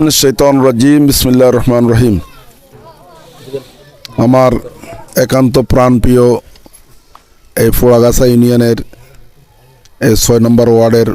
শৈতন রাজিম বিসমিল্লাহ রহমান রহিম আমার একান্ত প্রাণপ্রিয় এই ফোড়াগাছা ইউনিয়নের এই ছয় নম্বর ওয়ার্ডের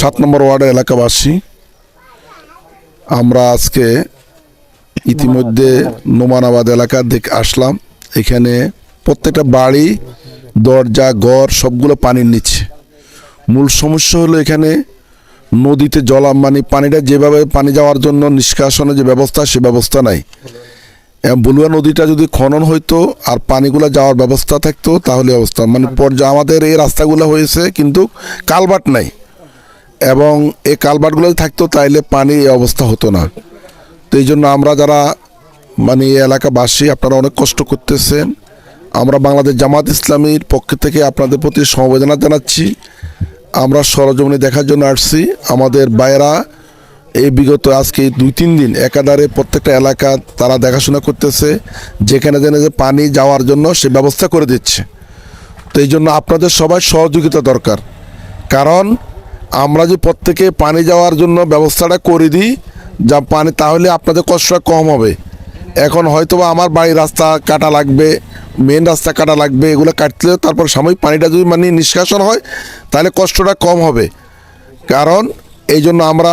সাত নম্বর ওয়ার্ডের এলাকাবাসী। আমরা আজকে ইতিমধ্যে নোমানাবাদ এলাকার দিকে আসলাম। এখানে প্রত্যেকটা বাড়ি, দরজা, ঘর সবগুলো পানির নিচে। মূল সমস্যা হলো এখানে নদীতে জল মানে পানিটা যেভাবে পানি যাওয়ার জন্য নিষ্কাশনের যে ব্যবস্থা, সে ব্যবস্থা নাই। বলুয়া নদীটা যদি খনন হইতো আর পানিগুলো যাওয়ার ব্যবস্থা থাকতো, তাহলে অবস্থা। মানে আমাদের এই রাস্তাগুলো হয়েছে কিন্তু কালবাট নাই। এবং এই কালবাটগুলো থাকতো, তাইলে পানি এই অবস্থা হতো না। তো এই জন্য আমরা যারা মানে এই এলাকাবাসী, আপনারা অনেক কষ্ট করতেছেন। আমরা বাংলাদেশ জামাত ইসলামীর পক্ষ থেকে আপনাদের প্রতি সমবেদনা জানাচ্ছি। আমরা সরজমিনে দেখার জন্য আসছি। আমাদের বাইরা এই বিগত আজকে দুই, তিন দিন একাধারে প্রত্যেকটা এলাকা তারা দেখাশোনা করতেছে, যেখানে যেন যে পানি যাওয়ার জন্য সে ব্যবস্থা করে দিচ্ছে। তো এই জন্য আপনাদের সবাই সহযোগিতা দরকার। কারণ আমরা যে প্রত্যেকে পানি যাওয়ার জন্য ব্যবস্থাটা করে দিই, যা পানি তাহলে আপনাদের কষ্টটা কম হবে। এখন হয়তো বা আমার বাড়ির রাস্তা কাটা লাগবে মেন রাস্তা কাটা লাগবে, এগুলো কাটলে তারপর সাময়িক পানিটা যদি মানে নিষ্কাশন হয়, তাহলে কষ্টটা কম হবে। কারণ এই জন্য আমরা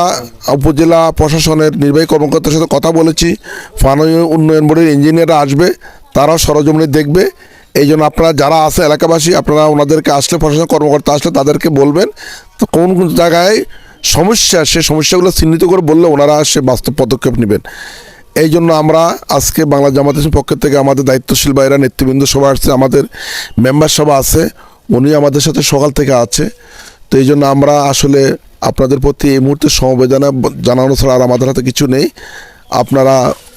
উপজেলা প্রশাসনের নির্বাহী কর্মকর্তার সাথে কথা বলেছি ফান উন্নয়ন বোর্ডের ইঞ্জিনিয়াররা আসবে, তারাও সরজমিনে দেখবে। এই জন্য আপনারা যারা আছে এলাকাবাসী, আপনারা ওনাদেরকে আসলে প্রশাসন কর্মকর্তা আসলে তাদেরকে বলবেন, তো কোন কোন জায়গায় সমস্যা, সে সমস্যাগুলো চিহ্নিত করে বললে ওনারা সে বাস্তব পদক্ষেপ নেবেন। এই জন্য আমরা আজকে বাংলা জামাত পক্ষ থেকে আমাদের দায়িত্বশীল বাইরা নেতৃবৃন্দ সভা আসছে, আমাদের মেম্বার সভা আছে, উনি আমাদের সাথে সকাল থেকে আছে। তো এই জন্য আমরা আসলে আপনাদের প্রতি এই মুহূর্তে সমবেদনা জানানো ছাড়া আর আমাদের হাতে কিছু নেই। আপনারা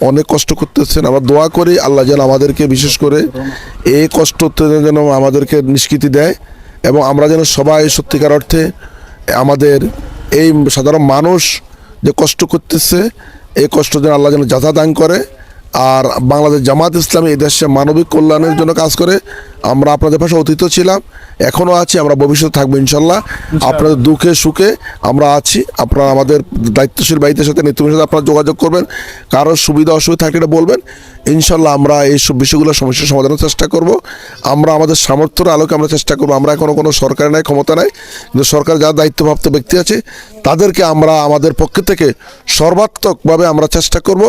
অনেক কষ্ট করতেছেন, আমরা দোয়া করি আল্লাহ যেন আমাদেরকে বিশেষ করে এই কষ্ট যেন আমাদেরকে নিষ্কৃতি দেয় এবং আমরা যেন সবাই সত্যিকার অর্থে আমাদের এই সাধারণ মানুষ যে কষ্ট করতেছে এই কষ্ট যেন আল্লাহ যেন যাতা দান করে আর বাংলাদেশ জামাত ইসলামী এই দেশে মানবিক কল্যাণের জন্য কাজ করে। আমরা আপনাদের পাশে অতীত ছিলাম এখনও আছি আমরা ভবিষ্যতে থাকব ইনশাল্লাহ। আপনাদের দুঃখে সুখে আমরা আছি আপনারা আমাদের দায়িত্বশীল বাড়িতে সাথে নেতৃত্বের সাথে আপনারা যোগাযোগ করবেন কারও সুবিধা অসুবিধা থাকলে এটা বলবেন। ইনশাল্লাহ আমরা এই সব বিষয়গুলো সমস্যার সমাধানের চেষ্টা করব। আমরা আমাদের সামর্থ্যের আলোকে আমরা চেষ্টা করব আমরা এখনও কোনো সরকার নাই ক্ষমতা নাই। কিন্তু সরকার যার দায়িত্বপ্রাপ্ত ব্যক্তি আছে তাদেরকে আমরা আমাদের পক্ষ থেকে সর্বাত্মকভাবে আমরা চেষ্টা করব।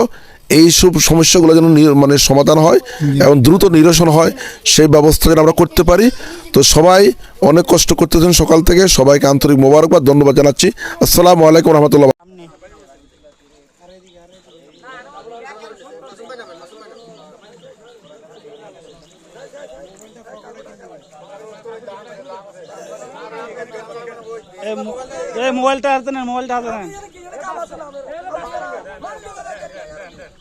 এই সব সমস্যাগুলো যেন নি- মানে সমাধান হয় এবং দ্রুত নিরসন হয় সেই ব্যবস্থা যেন আমরা করতে পারি। তো সবাই অনেক কষ্ট করতেছেন সকাল থেকে। সবাইকে আন্তরিক মোবারকবাদ ধন্যবাদ জানাচ্ছি। আসসালামু আলাইকুম রহমতুল্লাহ। এ মো- এ মোবাইলটা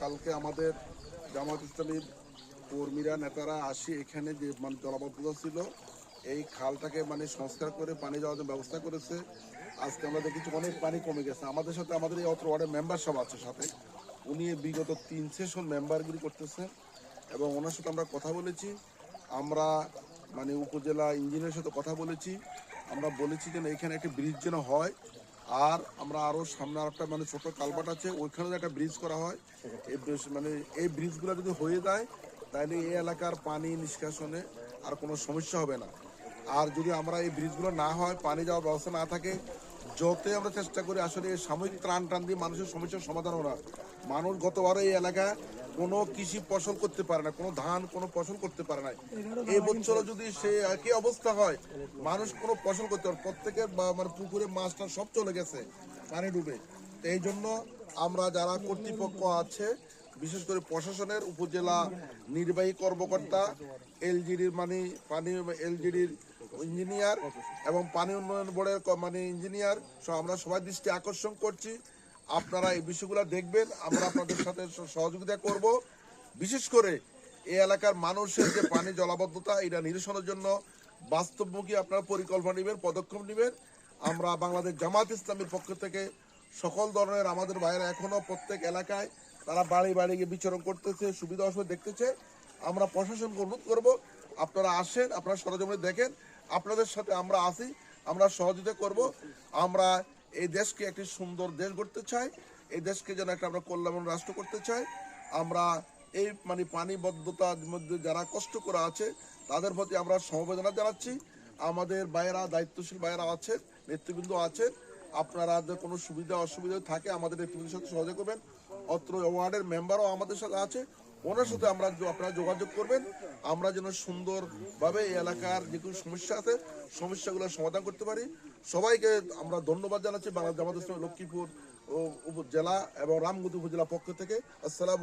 কালকে আমাদের জামাত ইসলামীর কর্মীরা নেতারা আসি এখানে যে মানে জলাবদ্ধতা ছিল এই খালটাকে মানে সংস্কার করে পানি যাওয়ার জন্য ব্যবস্থা করেছে। আজকে আমরা দেখেছি অনেক পানি কমে গেছে। আমাদের সাথে আমাদের এই অত্র ওয়ার্ডের মেম্বার সব আছে সাথে। উনি বিগত তিন সেশন মেম্বারগিরি করতেছেন এবং ওনার সাথে আমরা কথা বলেছি। আমরা মানে উপজেলা ইঞ্জিনিয়ারের সাথে কথা বলেছি। আমরা বলেছি যেন এখানে একটা ব্রিজ যেন হয়। আর আমরা আরও সামনে আর একটা মানে ছোটো কালবাট আছে ওইখানে একটা ব্রিজ করা হয়। এই মানে এই ব্রিজগুলো যদি হয়ে যায়, তাহলে এই এলাকার পানি নিষ্কাশনে আর কোনো সমস্যা হবে না। আর যদি আমরা এই ব্রিজগুলো না হয়, পানি যাওয়ার ব্যবস্থা না থাকে, যতই আমরা চেষ্টা করি আসলে সাময়িক ত্রাণ টান দিয়ে মানুষের সমস্যার সমাধান করা মানুষ গতবারে এই এলাকায় কোনো কৃষি ফসল করতে পারে না, কোনো ধান, কোনো ফসল করতে পারে না। এই বছর যদি সে একই অবস্থা হয়, মানুষ কোনো ফসল করতে পারে প্রত্যেকের বা- মানে পুকুরে মাছটা সব চলে গেছে, পানি ডুবে। এই জন্য আমরা যারা কর্তৃপক্ষ আছে, বিশেষ করে প্রশাসনের উপজেলা নির্বাহী কর্মকর্তা, এলজিডির মানে পানি, এলজিডির ইঞ্জিনিয়ার এবং পানি উন্নয়ন বোর্ডের মানে ইঞ্জিনিয়ার সব আমরা সবাই দৃষ্টি আকর্ষণ করছি। আপনারা এই বিষয়গুলো দেখবেন, আমরা আপনাদের সাথে সহযোগিতা করব। বিশেষ করে এই এলাকার মানুষের যে পানি জলাবদ্ধতা, এটা নিরসনের জন্য বাস্তবমুখী আপনারা পরিকল্পনা নেবেন, পদক্ষেপ নেবেন। আমরা বাংলাদেশ জামাত ইসলামের পক্ষ থেকে সকল ধরনের আমাদের ভাইয়েরা এখনও প্রত্যেক এলাকায় তারা বাড়ি বাড়ি গিয়ে বিচরণ করতেছে, সুবিধা অসুবিধা দেখতেছে। আমরা প্রশাসনকে অনুরোধ করব, আপনারা আসেন, আপনারা সরজমিনে দেখেন। আপনাদের সাথে আমরা আসি আমরা সহযোগিতা করব। আমরা এই দেশকে একটি সুন্দর দেশ গড়তে চাই, এই দেশকে যেন একটা আমরা কল্যাণ রাষ্ট্র করতে চাই। আমরা এই মানে পানিবদ্ধতার মধ্যে যারা কষ্ট করে আছে, তাদের প্রতি আমরা সমবেদনা জানাচ্ছি। আমাদের ভাইয়েরা, দায়িত্বশীল ভাইয়েরা আছেন, নেতৃবৃন্দ আছেন। আপনারা কোনো সুবিধা, অসুবিধা থাকে আমাদের নেতৃবৃন্দের সাথে সহযোগ করবেন। অত্র ওয়ার্ডের মেম্বারও আমাদের সাথে আছে। ওনার সাথে আমরা আপনারা যোগাযোগ করবেন। আমরা যেন সুন্দরভাবে এই এলাকার যে কোনো সমস্যা আছে সমস্যাগুলো সমাধান করতে পারি। সবাইকে আমরা ধন্যবাদ জানাচ্ছি বাংলা জামাত লক্ষ্মীপুর জেলা এবং রামগতি উপজেলা পক্ষ থেকে। আসসালাম